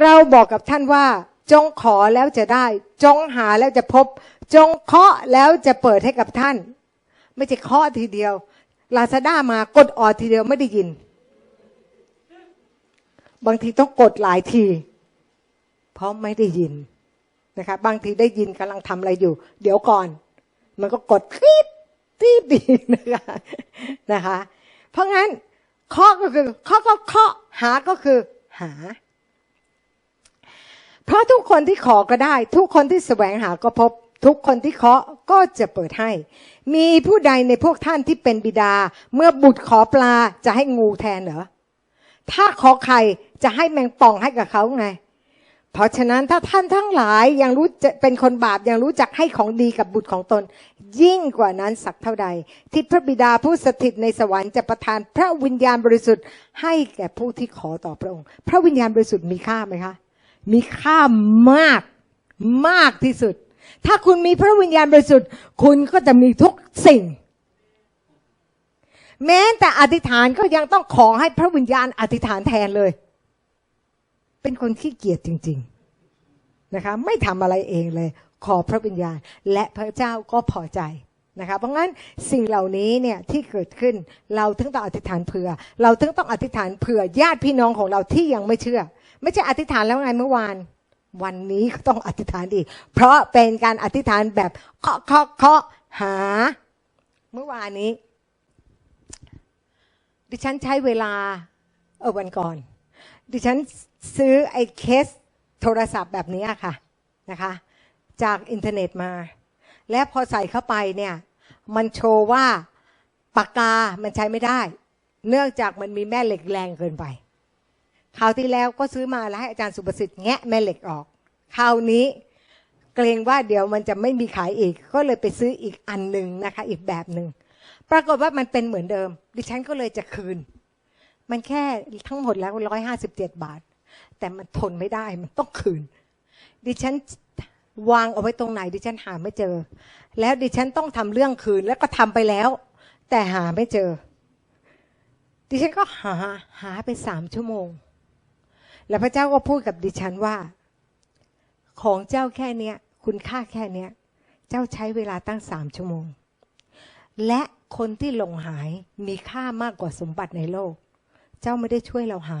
เราบอกกับท่านว่า จงขอแล้วจะได้ จงหาแล้วจะพบ จงเคาะแล้วจะเปิดให้กับท่าน ไม่ใช่เคาะทีเดียวลาซาด้ามากดออดทีเดียวไม่ได้ยิน บางทีต้องกดหลายที เพราะไม่ได้ยินนะคะบางทีได้ยินกำลังทำอะไรอยู่ เดี๋ยวก่อน มันก็กดคลิปตีดีนะคะนะคะ เพราะงั้นเคาะก็คือเคาะก็เคาะหาก็คือหา เพราะทุกคนที่ขอก็ได้ ทุกคนที่แสวงหาก็พบ ทุกคนที่เคาะก็จะเปิดให้ มีผู้ใดในพวกท่านที่เป็นบิดา เมื่อบุตรขอปลาจะให้งูแทนเหรอถ้าขอไข่จะให้แมงป่องให้กับเขาไง เพราะฉะนั้นถ้าท่านทั้งหลายยังรู้จะเป็นคนบาปยังรู้จักให้ของดีกับบุตรของตน ยิ่งกว่านั้นสักเท่าใด ที่พระบิดาผู้สถิตในสวรรค์จะประทานพระวิญญาณบริสุทธิ์ให้แก่ผู้ที่ขอต่อพระองค์ พระวิญญาณบริสุทธิ์มีค่าไหมคะ มีค่ามากมากที่สุด ถ้าคุณมีพระวิญญาณบริสุทธิ์ คุณก็จะมีทุกสิ่ง แม้แต่อธิษฐานก็ยังต้องขอให้พระวิญญาณอธิษฐานแทนเลย เป็นคนขี้เกียจจริง ๆ นะคะ ไม่ทำอะไรเองเลย ขอพระวิญญาณ และพระเจ้าก็พอใจ นะคะเพราะงั้นสิ่งเหล่านี้เนี่ยที่เกิดขึ้นเราถึงต้องอธิษฐานเผื่อ เราถึงต้องอธิษฐานเผื่อญาติพี่น้องของเราที่ยังไม่เชื่อ ไม่ใช่อธิษฐานแล้วไงเมื่อวาน วันนี้ก็ต้องอธิษฐานอีก เพราะเป็นการอธิษฐานแบบเคาะเคาะเคาะหา เมื่อวานนี้ ดิฉันใช้เวลาเออวันก่อน ดิฉันซื้อไอ้เคสโทรศัพท์แบบนี้ค่ะนะคะ จากอินเทอร์เน็ตมา และพอใส่เข้าไปเนี่ย มันโชว์ว่าปากกามันใช้ไม่ได้ เนื่องจากมันมีแม่เหล็กแรงเกินไปคราวที่แล้วก็ซื้อมาแล้วให้อาจารย์สุประสิทธิ์แงะแม่เหล็กออก คราวนี้เกรงว่าเดี๋ยวมันจะไม่มีขายอีก ก็เลยไปซื้ออีกอันหนึ่งนะคะ อีกแบบหนึ่งปรากฏว่ามันเป็นเหมือนเดิม ดิฉันก็เลยจะคืน มันแค่ทั้งหมดแล้วร้อยห้าสิบเจ็ดบาท แต่มันทนไม่ได้มันต้องคืน ดิฉัน วางเอาไว้ตรงไหนดิฉันหาไม่เจอ แล้วดิฉันต้องทำเรื่องคืนแล้วก็ทำไปแล้ว แต่หาไม่เจอ ดิฉันก็หาหาไปสามชั่วโมง แล้วพระเจ้าก็พูดกับดิฉันว่า ของเจ้าแค่เนี้ยคุณค่าแค่เนี้ย เจ้าใช้เวลาตั้งสามชั่วโมง และคนที่หลงหายมีค่ามากกว่าสมบัติในโลก เจ้าไม่ได้ช่วยเราหา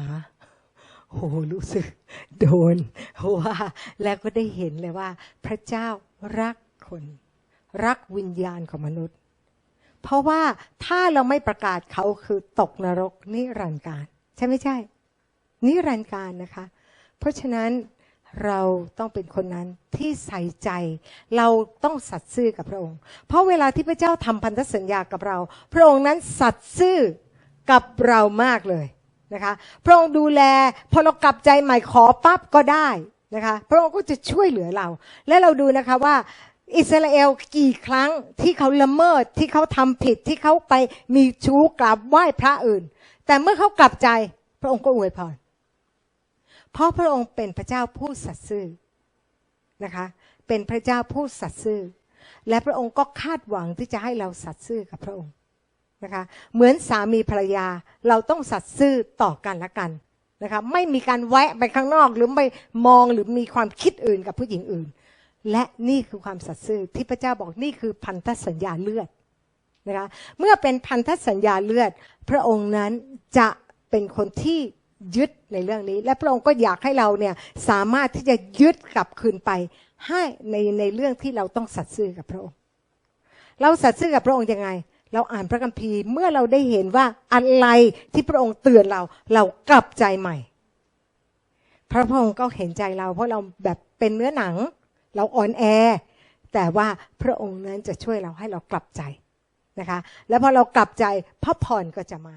โหรู้สึกโดนว่าแล้วก็ได้เห็นเลยว่า พระเจ้ารักคน รักวิญญาณของมนุษย์ เพราะว่าถ้าเราไม่ประกาศเขาคือตกนรกนิรันดร์การ ใช่ไม่ใช่ นิรันดร์การนะคะ เพราะฉะนั้นเราต้องเป็นคนนั้นที่ใส่ใจ เราต้องสัตย์ซื่อกับพระองค์ เพราะเวลาที่พระเจ้าทำพันธสัญญากับเรา พระองค์นั้นสัตย์ซื่อกับเรามากเลย นะคะพระองค์ดูแลพอเรากลับใจใหม่ขอปั๊บก็ได้นะคะพระองค์ก็จะช่วยเหลือเรา และเราดูนะคะว่าอิสราเอลกี่ครั้งที่เขาละเมิดที่เขาทำผิดที่เขาไปมีชู้กราบไหว้พระอื่น แต่เมื่อเขากลับใจพระองค์ก็อวยพรเพราะพระองค์เป็นพระเจ้าผู้สัตย์ซื่อนะคะเป็นพระเจ้าผู้สัตย์ซื่อและพระองค์ก็คาดหวังที่จะให้เราสัตย์ซื่อกับพระองค์ นะคะเหมือนสามีภรรยาเราต้องสัตย์ซื่อต่อกันและกันนะคะไม่มีการแวะไปข้างนอกหรือไปมองหรือมีความคิดอื่นกับผู้หญิงอื่น และนี่คือความสัตย์ซื่อที่พระเจ้าบอกนี่คือพันธสัญญาเลือดนะคะเมื่อเป็นพันธสัญญาเลือด พระองค์นั้นจะเป็นคนที่ยึดในเรื่องนี้ และพระองค์ก็อยากให้เราเนี่ยสามารถที่จะยึดกลับคืนไป ให้ในในเรื่องที่เราต้องสัตย์ซื่อกับพระองค์ เราสัตย์ซื่อกับพระองค์ยังไง เราอ่านพระคัมภีร์เมื่อเราได้เห็นว่าอะไรที่พระองค์เตือนเรา เรากลับใจใหม่ พระพองค์ก็เห็นใจเรา เพราะเราแบบเป็นเนื้อหนัง เราอ่อนแอ แต่ว่าพระองค์นั้นจะช่วยเราให้เรากลับใจนะคะ แล้วพอเรากลับใจพระพรก็จะมา